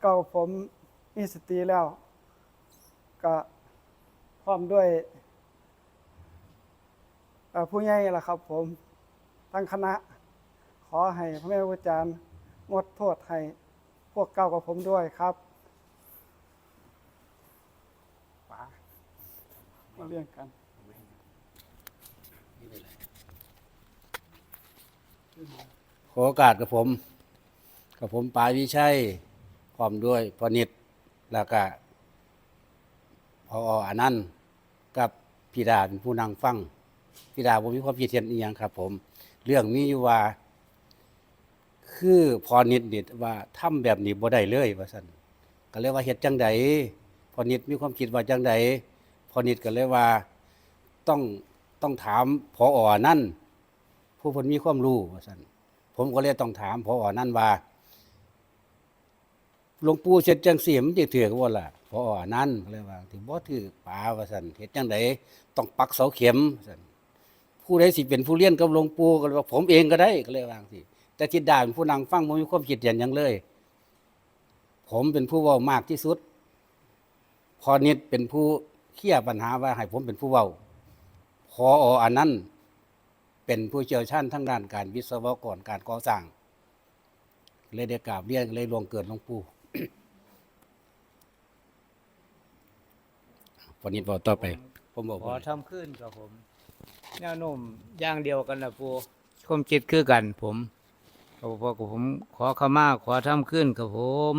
เก่าผมมีสติแล้ว ก็พร้อมด้วยเอ่อผู้ใหญ่ล่ะครับผม ทั้งคณะ ขอให้พระแม่ครูอาจารย์งดโทษให้พวกเก่ากับผมด้วยครับป๋ามาเรียงกันขอโอกาสกับผม กับผมปายวิชัยพ ร้อมด้วยพอนิดแล้วก็พออนันต์กับพี่ดาเป็นผู้นั่งฟังพี่ดาผมมีความคิดเห็นอีกอย่างครับ ผม เรื่องมีอยู่ว่า คือพอนิดนิดว่าทำแบบนี้บ่ได้เลยว่าซั่นก็เลยว่าเฮ็ดจังใดพอนิดมีความคิดว่าจังใดพอนิดก็เลยว่าต้องต้องถามพออนั่นผู้เพิ่นมีความรู้ว่าซั่นผมก็เลยต้องถามพออนั่นว่า หลวงปู่เช็ดจังสียมันจะถือกว่าล่ะพออนั่นเลยว่าถือบ่ถือป่าว่าสันเฮ็ดจังไดต้องปักเสาเข็มว่าซั่นผู้ใดสิเป็นผู้เรียนกับหลวงปู่ก็เลยว่าผมเองก็ได้ก็เลยว่างซี่แต่ทิดดาเป็นผู้นั่งฟังบ่มีความคิดเห็นหยังเลย ผมเป็นผู้เว้ามากที่สุด พอนิดเป็นผู้เคลียปัญหาว่าให้ผมเป็นผู้เว้าพออันนั้นเป็นผู้เชี่ยวชาญทั้งด้านการวิศวกรการก่อสร้างเลยได้กราบเรียนเลยลวงเกิดหลวงปู่ วันนี้บอกต่อไป ผมบอกขอว่าทำขึ้นกับผม แนวโน้มอย่างเดียวกันนะปูความคิดคือกัน ผมขอพอกับผม ขอขมาขอทำขึ้นกับผม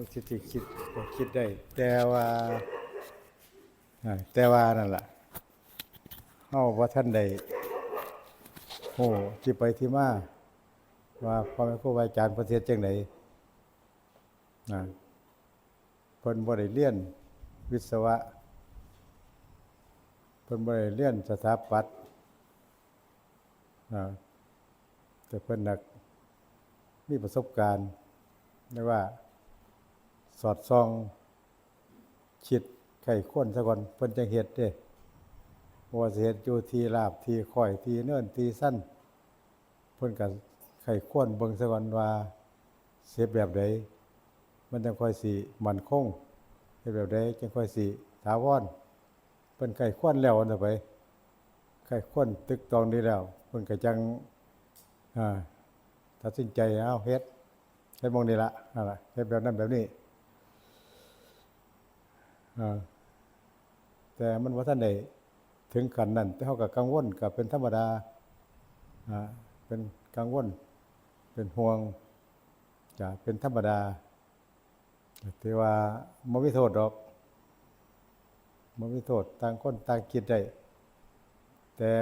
ถ้ามสิที่คิดก็คิดได้ แต่ว่าแต่ว่านั่นแหละเฮาว่าท่านใดโอ้ที่ไปที่มาว่าพ่อแม่ครูบาอาจารย์ประเทศจังไดนะเพิ่นบ่ได้เรียนวิศวะเพิ่นบ่ได้เรียนสถาปัตย์อ่าแต่เพิ่นนักมีประสบการณ์ไม่ว่า สอดส่องคิดไข่ข้นซะก่อนเพิ่นจังเฮ็ดเด้บ่ว่าสิเฮ็ดอยู่ทีลาบที่ค่อยทีเนินทีสั้นเพิ่นก็ไข่ข้นเบิ่งซะก่อนว่าเสียแบบใดมันจังค่อยสิมันคงเฮ็ดแบบใดจังค่อยสิถาวรเพิ่นไข่ข้นแล้วอันต่อไปไข่ข้นตึกตองดีแล้วเพิ่นก็จังอ่าตัดสินใจเอาเฮ็ดเฮ็ดมองนี้ละนั่นล่ะเฮ็ดแบบนั้นแบบนี้ แต่มันว่าท่านใดถึงขันนั้นแต่เขาก็กังวลก็เป็นธรรมดาเป็นกังวล เป็นห่วงจะเป็นธรรมดาแต่ว่าไม่มีโทษดอกไม่มีโทษต่างคนต่างคิดได้แต่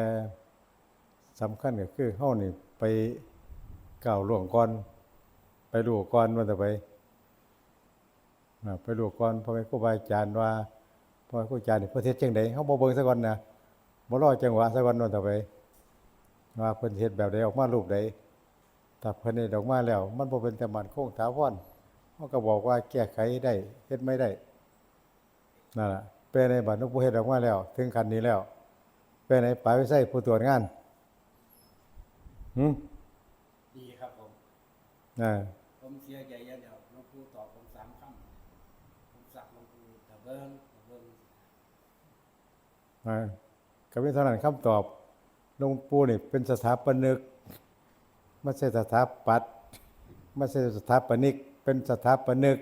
สำคัญก็คือเฮานี่ไปก้าวล่วงก่อน ไปดูก่อนว่าจะไป อ่าไปดูก่อนพ่อแม่ครูบาอาจารย์ว่าพ่อแม่ครูอาจารย์นี่ประเทศจังไดเฮาบ่เบิ่งซะก่อนนะบ่รอจังหวะซะก่อนว่าจะไป ว่าเพิ่นเฮ็ดแบบใดออกมารูปใดถ้าเพิ่นเฮ็ดออกมาแล้ว มันบ่เป็นแต่มันคงถาวรเฮาก็บอกว่าแก้ไขได้เฮ็ดไม่ได้นั่นล่ะแปลในบัดนกผู้เฮ็ดออกมาแล้ว ถึงขั้นนี้แล้วแปลในปลายไว้ใส่ผู้ตรวจงานหึดีครับผมอ่าผมเสียใจเดียวหลวงปู่ตอบผมสามคำผม สักหลวงปู่ตะเบิงตะเบิงอ่าก็เป็นเท่านั้นคำตอบหลวงปู่นี่เป็นสถาปนิกไม่ใช่สถาปัตย์ไม่ใช่สถาปนิก เป็นสถาปนิก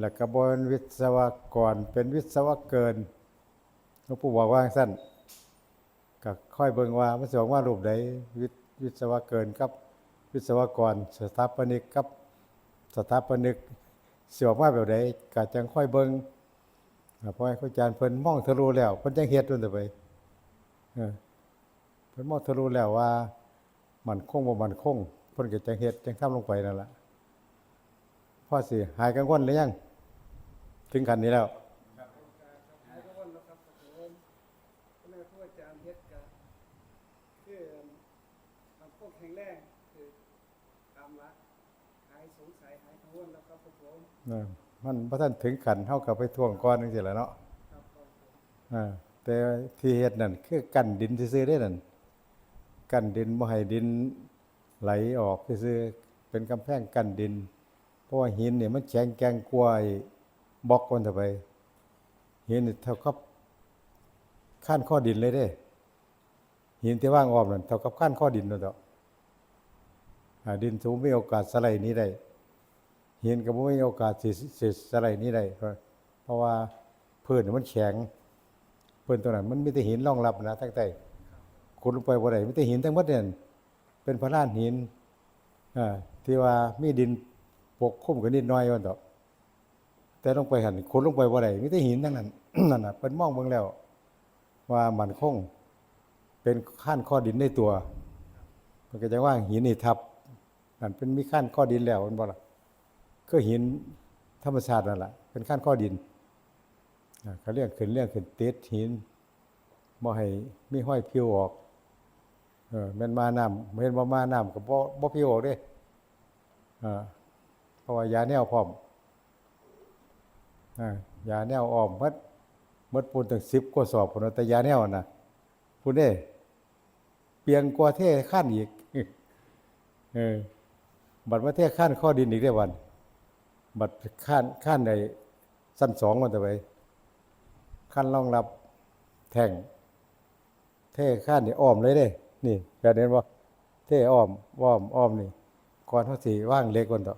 แล้วก็บเป็นวิศวกรเป็นวิศวเกินหลวงปู่บอกว่าสั้นก็ค่อยเบิ่งว่ามันสออกมารูปใดวิศวิศวเกินกับ วิศวกร สถาปนิกกับสถาปนิก สิออกมาแบบใดก็จังค่อยเบิ่งพอให้ครูอาจารย์เพิ่นมองทะลุแล้วเพิ่นจังเฮ็ดนั่นต่อไปเอพิ่นมองทะลุแล้วว่า มันคงบ่มันคงเพิ่นก็จังเฮ็ดจังทำลงไปนั่นล่ะพอสิหายกังวลหรือยังถึงขั้นนี้แล้ว เออ มันพระท่านถึงขันเท่ากับไปท่วงก้อนนึงสิแหละเนาะอ่าแต่ที่เฮ็ดนั่นคือกั้นดินซื่อได้นั่นกั้นดินบ่ให้ดินไหลออกซื่อเป็นกำแพงกั้นดิน เพราะว่าหินเนี่ยมันแข็งแกงกว่าไอ้บล็อกคนต่อไปหินนี่เท่ากับขั้นข้อดินเลยเด้หินที่ว่างออมนั่นเท่ากับขั้นข้อดินนั่นเถอะดินสูงมีโอกาสสไลด์นี้ได้ หินก็บ่มีโอกาสสิสิสไลด์นี้ได้เพราะเพราะว่าพื้นนี่มันแข็งพื้นตรงนั้น มันมีแต่หินรองรับนะทั้งใต้ขุดลงไปบ่ได้มีแต่หินทั้งหมดเนี่ยเป็นพระลานหินอที่ว่ามีดินปกคลุมกันนิดหน่อยว่าดอแต่ลงไปหันขุดลงไปบ่ได้มีแต่หินทั้งนั้นนั่นน่ะเพิ่นมองเบิ่งแล้ว ว่ามันคงเป็นขั้นข้อดินในตัว มันก็จะว่าหินนี่ทับนั่นเป็นมีขั้นข้อดินแล้วมันบ่ล่ะ ก็หินธรรมชาตินั่นแหละเป็นขั้นข้อดินเขาเรียกขึ้นเรียกขึ้นเต็ดหินบ่ให้มีห้อยพิวออกเออม่นมาน้ำเห็นบ่มาน้ำก็บ่บ่พิวออกเด้อ่าเพราะว่ายาแนวพร้อมอ่ายาแนวอ้อมหมดหมดปูนถึง10กว่าสอบพนว่าแต่ยาแนวน่ะพุ่นเด้เปียงกว่าเท่ขั้นอีกเออบัตรว่าเท่ขั้นข้อดินอีกได้วัน บัตรขั้นขั้นในสั้นสองมันจะไปขั้นรองรับแท่งเท่ขั้นนี่อ้อมเลยเด้นี่แปลเห็นว่าเท่อ้อมอ้อมอ้อมนี่ก่อนเขาสิว่างเล็กก่อนต่อ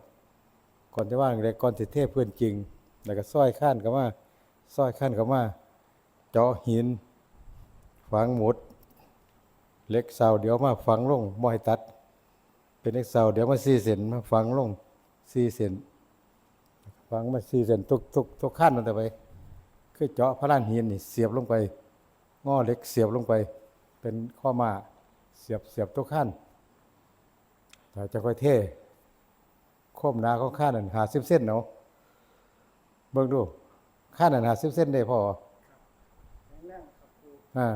ก่อนจะว่างเล็กก่อนสิเท่เพื่อนจริง แล้วก็ซ้อยขั้นก็มาซ้อยขั้นก็มาเจาะหินฝังหมดเล็กเสาเดี๋ยวมาฝังลงบ่ให้ตัด เป็นเล็กเสาเดี๋ยวมาสี่เซนมาฝังลงสี่เซน ฝังมาสี่เซนทุกทุกทุกขั้นมันแต่ไปคือเจาะพระลานหินนี่เสียบลงไปง้อเหล็กเสียบลงไป เป็นข้อมาเสียบเสียบทุกขั้นแต่จะค่อยเท่โคมหนาของข้านั่นหาสิบเส้นเนาะเบิ่งดูข้านั่นหาสิบเส้นได้พอแข็งแรงครับครูอ่า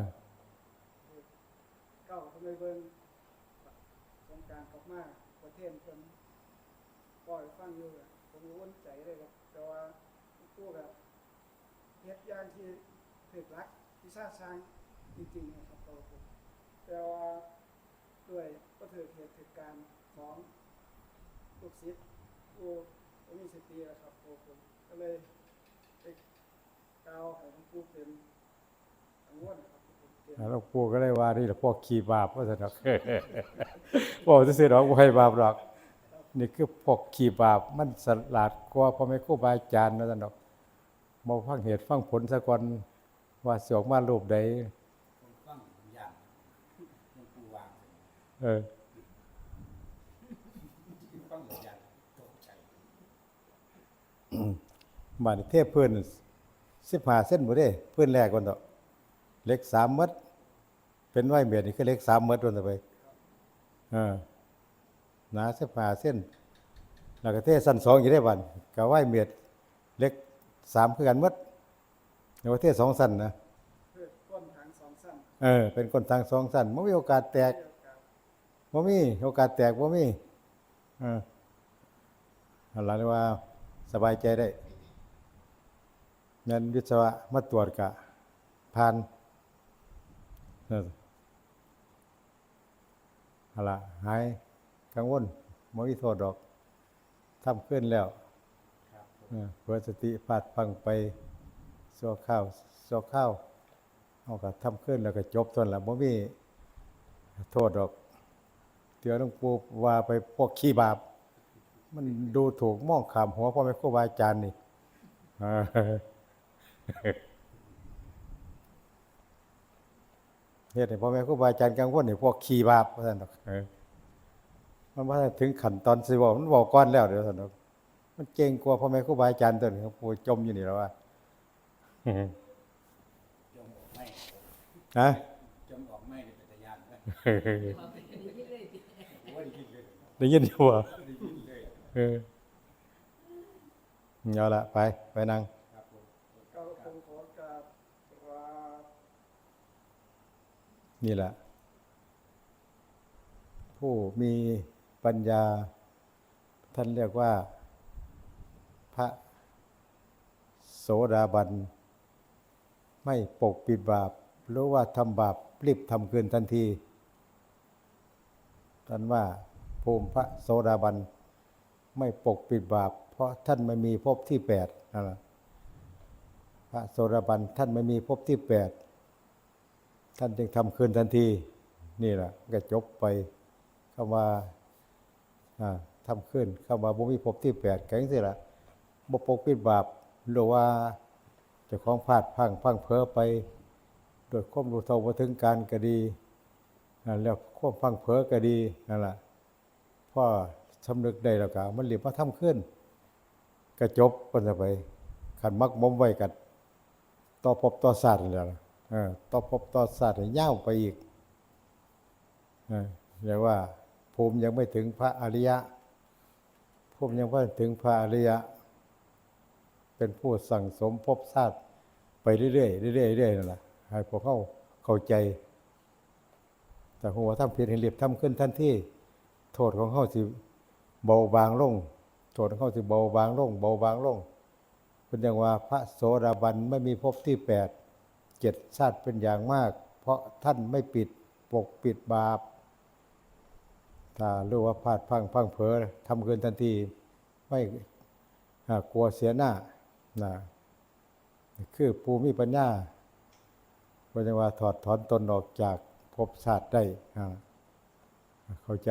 เก้าทำไมเบิ่งสงกรารกลับมาประเทศเพิ่นปล่อยฟังอยู่อะ ผมรู้วนใจเลยครับ แต่ว่าพวกแบบเฮ็ดอย่างที่ถึกรักวิชาช้างจริงๆนะครับตัวผมแต่ว่าด้วยก็ถือเหตุถึกการของลูกศิษย์ผู้บ่มีสติแล้วครับตัวผมก็เลยไปกล่าวให้หลวงปู่เป็นกังวลครับผมเตือนหลวงปู่ก็เลยว่านี่หละพวกขี่บาปว่าสนอกบอกจะเสียดอกบ่ให้บาปหรอก นี่คือพวกขี่บาปมันสลัดกว่าพ่อแม่ครูบาอาจารย์ว่าสนอกมาฟังเหตุฟังผลซะก่อนว่าสิออกมารูปใดฟังอย่างหลวงปู่วางเออฟังอย่างตกใจบาดนี้เทพเพิ่น15เส้นบ่เด้เพิ่นแรกก่อนเถอะเหล็ก3มัดเป็นไว้เม็ดนี่คือเหล็ก3มัดว่าต่อไปเออ หนา15เส้นแล้วก็เทสั้น2อยู่ได้บัดก็ไว้เม็ดเหล็ก3คือกันหมดแล้วก็เทสองสั้นนะเพื่อก้นทางสองสั้นเออเป็นคนทางสองสั้นบ่มีโอกาสแตกเกี่ยวกับบ่มีโอกาสแตกบ่มีเอออันหลังเรียกว่าสบายใจได้เงินวิศวะมาตรวจกะผ่านเออเอาล่ะหาย กังวลบ่มีโทษดอกทำขึ้นแล้วเออเพื่อสติพลาดพลังไปสัวข้าวสัวข้าวเอาก็ทำขึ้นแล้วก็จบต้นละบ่มีโทษดอกเตือนหลวงปู่ว่าไปพวกขี้บาป มันดูถูกมองขามหัวพ่อแม่ครูบาอาจารย์นี่เออเฮ็ดให้พ่อแม่ครูบาอาจารย์กังวลนี่พวกขี้บาปว่าซั่นดอกเออ มันบ่ทันถึงขั้นตอนสิเว้ามันเว้าก่อนแล้วเดี๋ยวซั่นดอกมันเก่งกว่าพ่อแม่ครูบาอาจารย์ตัวนี้ครับปู่จมอยู่นี่แล้วว่าจมออกไม่ฮะจมออกไม่ในปัจจยานนะได้ยินอยู่บ่เออเอาละไป ไปนั่งก็คงขอกราบว่านี่แหละผู้มี ปัญญา ท่านเรียกว่า พระโสดาบัน ไม่ปกปิดบาปรือว่าทำบาปรีบทำคืนทันทีท่านว่าภูมิพระโสดาบัน ไม่ปกปิดบาป เพราะท่านไม่มีภพที่แปดนั่นแหละพระโสดาบันท่านไม่มีภพที่แปดท่านจึงทำคืนทันที นี่แหละก็จบไปคำว่า ทำขึ้นคำว่าบุมีภพที่แปดแข็งสิละบ่ปกปิดบาปหรือว่าจ้าของพลาดพังพังเพ้อไป โดยความรู้เท่าบ่ถึงการก็ดีแล้วความพังเพ้อก็ดีนั่นแหละพ่อสำนึกได้แล้วก็มันเรียบมาทำขึ้นก็จบกันไปขันมักมมไว้กันต่อพบต่อศาสตร์นี่แหละต่อพบต่อศาสตร์นี่ยาวไปอีกเรียกว่า ภูมิยังไม่ถึงพระอริยะ ภูมิยังไม่ถึงพระอริยะ เป็นผู้สั่งสมภพชาติไปเรื่อยๆเรื่อยๆเรื่อยๆนั่นแหละให้พวกเขาเข้าใจ แต่หัวทำผิดให้เรียบทำขึ้นทันที่โทษของเขาสิเบาบางลงโทษของเขาสิเบาบางลงเบาบางลงเป็นอย่างว่าพระโสดาบันไม่มีภพที่แปดเจ็ดชาติเป็นอย่างมาก เพราะท่านไม่ปิดปกปิดบาป ถ้ารู้ว่าพลาดพังพังเผลอทำเกินทันทีไม่กลัวเสียหน้านะคือภูมิปัญญาปัญญาถอดถอนตนออกจากภพศาสตร์ได้เข้าใจ